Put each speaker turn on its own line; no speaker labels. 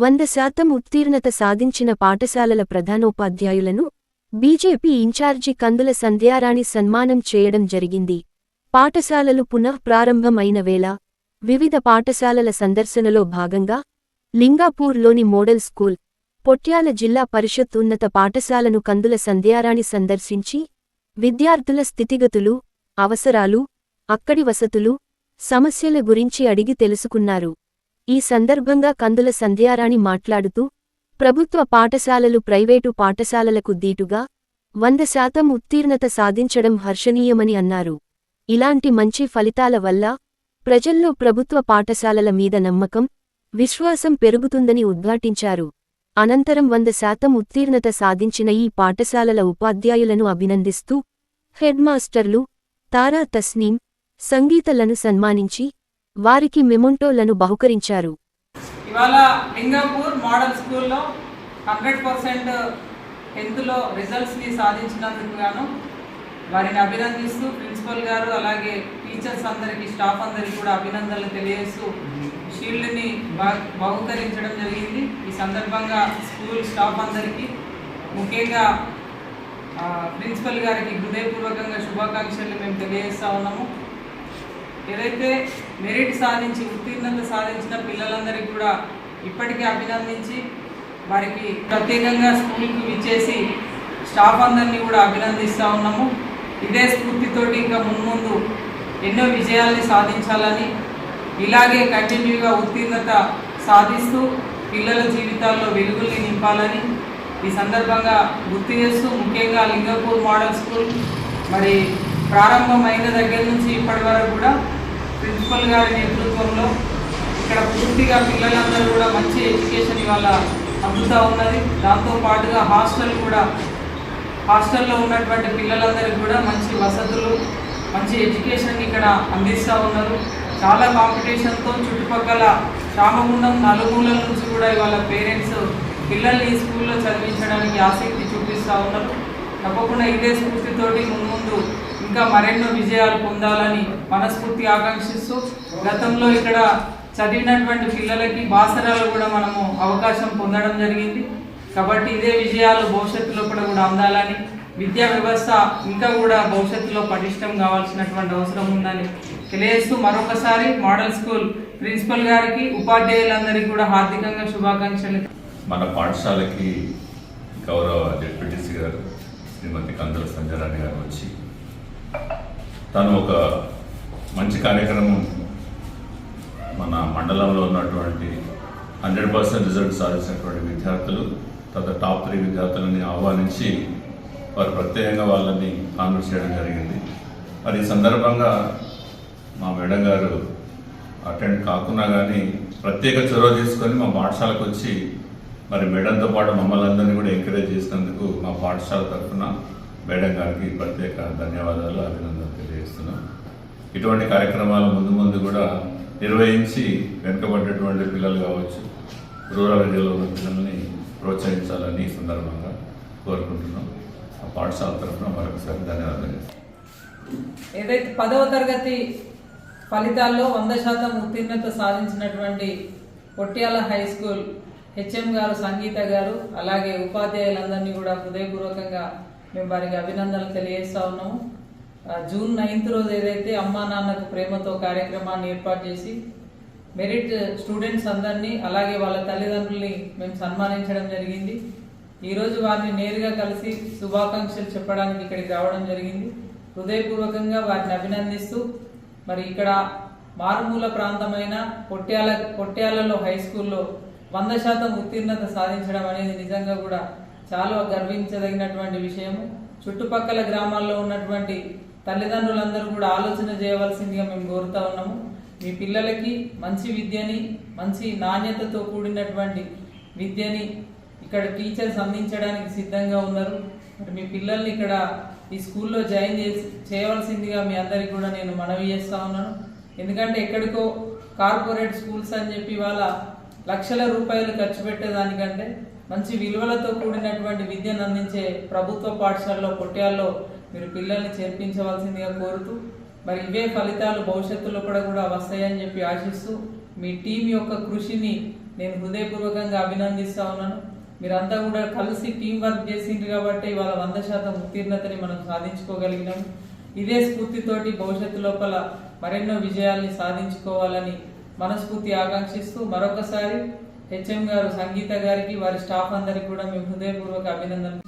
వంద శాతం ఉత్తీర్ణత సాధించిన పాఠశాలల ప్రధానోపాధ్యాయులను బీజేపీ ఇన్ఛార్జి కందుల సంధ్యారాణి సన్మానం చేయడం జరిగింది. పాఠశాలలు పునః ప్రారంభం వేళ వివిధ పాఠశాలల సందర్శనలో భాగంగా లింగాపూర్లోని మోడల్ స్కూల్ పొట్యాల జిల్లా పరిషత్ ఉన్నత పాఠశాలను కందుల సంధ్యారాణి సందర్శించి విద్యార్థుల స్థితిగతులు అవసరాలు అక్కడి వసతులు సమస్యల గురించి అడిగి తెలుసుకున్నారు. ఈ సందర్భంగా కందుల సంధ్యారాణి మాట్లాడుతూ ప్రభుత్వ పాఠశాలలు ప్రైవేటు పాఠశాలలకు దీటుగా వంద శాతం ఉత్తీర్ణత సాధించడం హర్షణీయమని అన్నారు. ఇలాంటి మంచి ఫలితాల వల్ల ప్రజల్లో ప్రభుత్వ పాఠశాలల మీద నమ్మకం విశ్వాసం పెరుగుతుందని ఉద్ఘాటించారు. అనంతరం వంద శాతం ఉత్తీర్ణత సాధించిన ఈ పాఠశాలల ఉపాధ్యాయులను అభినందిస్తూ హెడ్మాస్టర్లు తారా తస్నీం సంగీతలను సన్మానించి వారికి మెమొంటోలను బహుకరించారు.
ఇవాళ లింగాపూర్ మోడల్ స్కూల్లో హండ్రెడ్ పర్సెంట్ టెన్త్లో రిజల్ట్స్ని సాధించినందుకు గాను వారిని అభినందిస్తూ ప్రిన్సిపల్ గారు అలాగే టీచర్స్ అందరికీ స్టాఫ్ అందరికీ కూడా అభినందనలు తెలియజేస్తూ షీల్డ్ని బహు- బహుకరించడం జరిగింది. ఈ సందర్భంగా స్కూల్ స్టాఫ్ అందరికీ ముఖ్యంగా ప్రిన్సిపల్ గారికి హృదయపూర్వకంగా శుభాకాంక్షలు మేము తెలియజేస్తూ ఉన్నాము. ఏదైతే మెరిట్ సాధించి ఉత్తీర్ణత సాధించిన పిల్లలందరికీ కూడా ఇప్పటికే అభినందించి వారికి ప్రత్యేకంగా స్కూల్కి విచ్చేసి స్టాఫ్ అందరినీ కూడా అభినందిస్తూ ఉన్నాము. ఇదే స్ఫూర్తితోటి ఇంకా మున్ముందు ఎన్నో విజయాల్ని సాధించాలని ఇలాగే కంటిన్యూగా ఉత్తీర్ణత సాధిస్తూ పిల్లల జీవితాల్లో వెలుగుల్ని నింపాలని ఈ సందర్భంగా గుర్తు చేస్తూ ముఖ్యంగా లింగపూర్ మోడల్ స్కూల్ మరి ప్రారంభమైన దగ్గర నుంచి ఇప్పటి వరకు కూడా ప్రిన్సిపల్ గారి నేతృత్వంలో ఇక్కడ పూర్తిగా పిల్లలందరూ కూడా మంచి ఎడ్యుకేషన్ ఇవాళ అందుతూ ఉన్నది. దాంతో పాటుగా హాస్టల్ కూడా హాస్టల్లో ఉన్నటువంటి పిల్లలందరికీ కూడా మంచి వసతులు మంచి ఎడ్యుకేషన్ ఇక్కడ అందిస్తూ ఉన్నారు. చాలా కాంపిటీషన్తో చుట్టుపక్కల రామగుండం నలుమూలల నుంచి కూడా ఇవాళ పేరెంట్స్ పిల్లల్ని ఈ స్కూల్లో చదివించడానికి ఆసక్తి చూపిస్తూ ఉన్నారు. తప్పకుండా ఇదే స్ఫూర్తితోటి మున్ముందు ఇంకా మరెన్నో విజయాలు పొందాలని మనస్ఫూర్తి ఆకాంక్షిస్తూ గతంలో ఇక్కడ చదివినటువంటి పిల్లలకి బాసరాలు కూడా మనము అవకాశం పొందడం జరిగింది. కాబట్టి ఇదే విజయాలు భవిష్యత్తులో కూడా కూడా అందాలని విద్యా వ్యవస్థ ఇంకా కూడా భవిష్యత్తులో పటిష్టం కావాల్సినటువంటి అవసరం ఉందని తెలియజేస్తూ మరొకసారి మోడల్ స్కూల్ ప్రిన్సిపల్ గారికి ఉపాధ్యాయులందరికీ కూడా హార్దికంగా శుభాకాంక్షలు.
మన పాఠశాలకి గౌరవ డిప్యూటీ గారు శ్రీమతి గారు వచ్చి తను ఒక మంచి కార్యక్రమం మన మండలంలో ఉన్నటువంటి హండ్రెడ్ పర్సెంట్ రిజల్ట్ సాధించినటువంటి విద్యార్థులు తర్వాత టాప్ త్రీ విద్యార్థులని ఆహ్వానించి వారు ప్రత్యేకంగా వాళ్ళని కాన్వర్ట్ చేయడం జరిగింది. మరి ఈ సందర్భంగా మా మేడం గారు అటెండ్ కాకున్నా కానీ ప్రత్యేక చొరవ తీసుకొని మా పాఠశాలకు వచ్చి మరి మేడంతో పాటు మమ్మల్ని అందరినీ కూడా ఎంకరేజ్ చేసినందుకు మా పాఠశాల తరఫున మేడం గారికి ప్రత్యేక ధన్యవాదాలు అభినందనలు తెలియజేస్తున్నాం. ఇటువంటి కార్యక్రమాలు ముందు ముందు కూడా నిర్వహించి వెనుకబడ్డటువంటి పిల్లలు కావచ్చు రూరల్ ఏరియాలో ఉన్న పిల్లల్ని ప్రోత్సహించాలని సందర్భంగా కోరుకుంటున్నాం. ఆ పాఠశాల తరఫున మరొకసారి ధన్యవాదాలు.
ఏదైతే పదవ తరగతి ఫలితాల్లో వంద శాతం ఉత్తీర్ణత సాధించినటువంటి పొట్యాల హై స్కూల్ హెచ్ఎం గారు సంగీత గారు అలాగే ఉపాధ్యాయులందరినీ కూడా హృదయపూర్వకంగా మేము వారికి అభినందనలు తెలియజేస్తా ఉన్నాము. జూన్ నైన్త్ రోజు ఏదైతే అమ్మా నాన్నకు ప్రేమతో కార్యక్రమాన్ని ఏర్పాటు చేసి మెరిట్ స్టూడెంట్స్ అందరినీ అలాగే వాళ్ళ తల్లిదండ్రుల్ని మేము సన్మానించడం జరిగింది. ఈరోజు వారిని నేరుగా కలిసి శుభాకాంక్షలు చెప్పడానికి ఇక్కడికి రావడం జరిగింది. హృదయపూర్వకంగా వారిని అభినందిస్తూ మరి ఇక్కడ మారుమూల ప్రాంతమైన పొట్యాల పొట్యాలలో హై స్కూల్లో వంద శాతం ఉత్తీర్ణత సాధించడం అనేది నిజంగా కూడా చాలా గర్వించదగినటువంటి విషయము. చుట్టుపక్కల గ్రామాల్లో ఉన్నటువంటి తల్లిదండ్రులందరూ కూడా ఆలోచన చేయవలసిందిగా మేము కోరుతా ఉన్నాము. మీ పిల్లలకి మంచి విద్యని మంచి నాణ్యతతో కూడినటువంటి విద్యని ఇక్కడ టీచర్స్ అందించడానికి సిద్ధంగా ఉన్నారు. మరి మీ పిల్లల్ని ఇక్కడ ఈ స్కూల్లో జాయిన్ చేసి చేయవలసిందిగా మీ అందరికి కూడా నేను మనవి చేస్తూ ఉన్నాను. ఎందుకంటే ఎక్కడికో కార్పొరేట్ స్కూల్స్ అని చెప్పి వాళ్ళ లక్షల రూపాయలు ఖర్చు పెట్టేదానికంటే మంచి విలువలతో కూడినటువంటి విద్యను అందించే ప్రభుత్వ పాఠశాలలో పొట్యాల్లో మీరు పిల్లల్ని చేర్పించవలసిందిగా కోరుతూ మరి ఇవే ఫలితాలు భవిష్యత్తులో కూడా కూడా వస్తాయని చెప్పి ఆశిస్తూ మీ టీం యొక్క కృషిని నేను హృదయపూర్వకంగా అభినందిస్తా ఉన్నాను. మీరంతా కూడా కలిసి టీం వర్క్ చేసిండ్రు కాబట్టి ఇవాళ వంద శాతం ఉత్తీర్ణతని మనం సాధించుకోగలిగినాం. ఇదే స్ఫూర్తితోటి భవిష్యత్తు లోపల మరెన్నో విజయాల్ని సాధించుకోవాలని మనస్ఫూర్తి ఆకాంక్షిస్తూ మరొకసారి హెచ్ఎం గారు సంగీత గారికి వారి స్టాఫ్ అందరికి కూడా మేము హృదయపూర్వక అభినందనలు.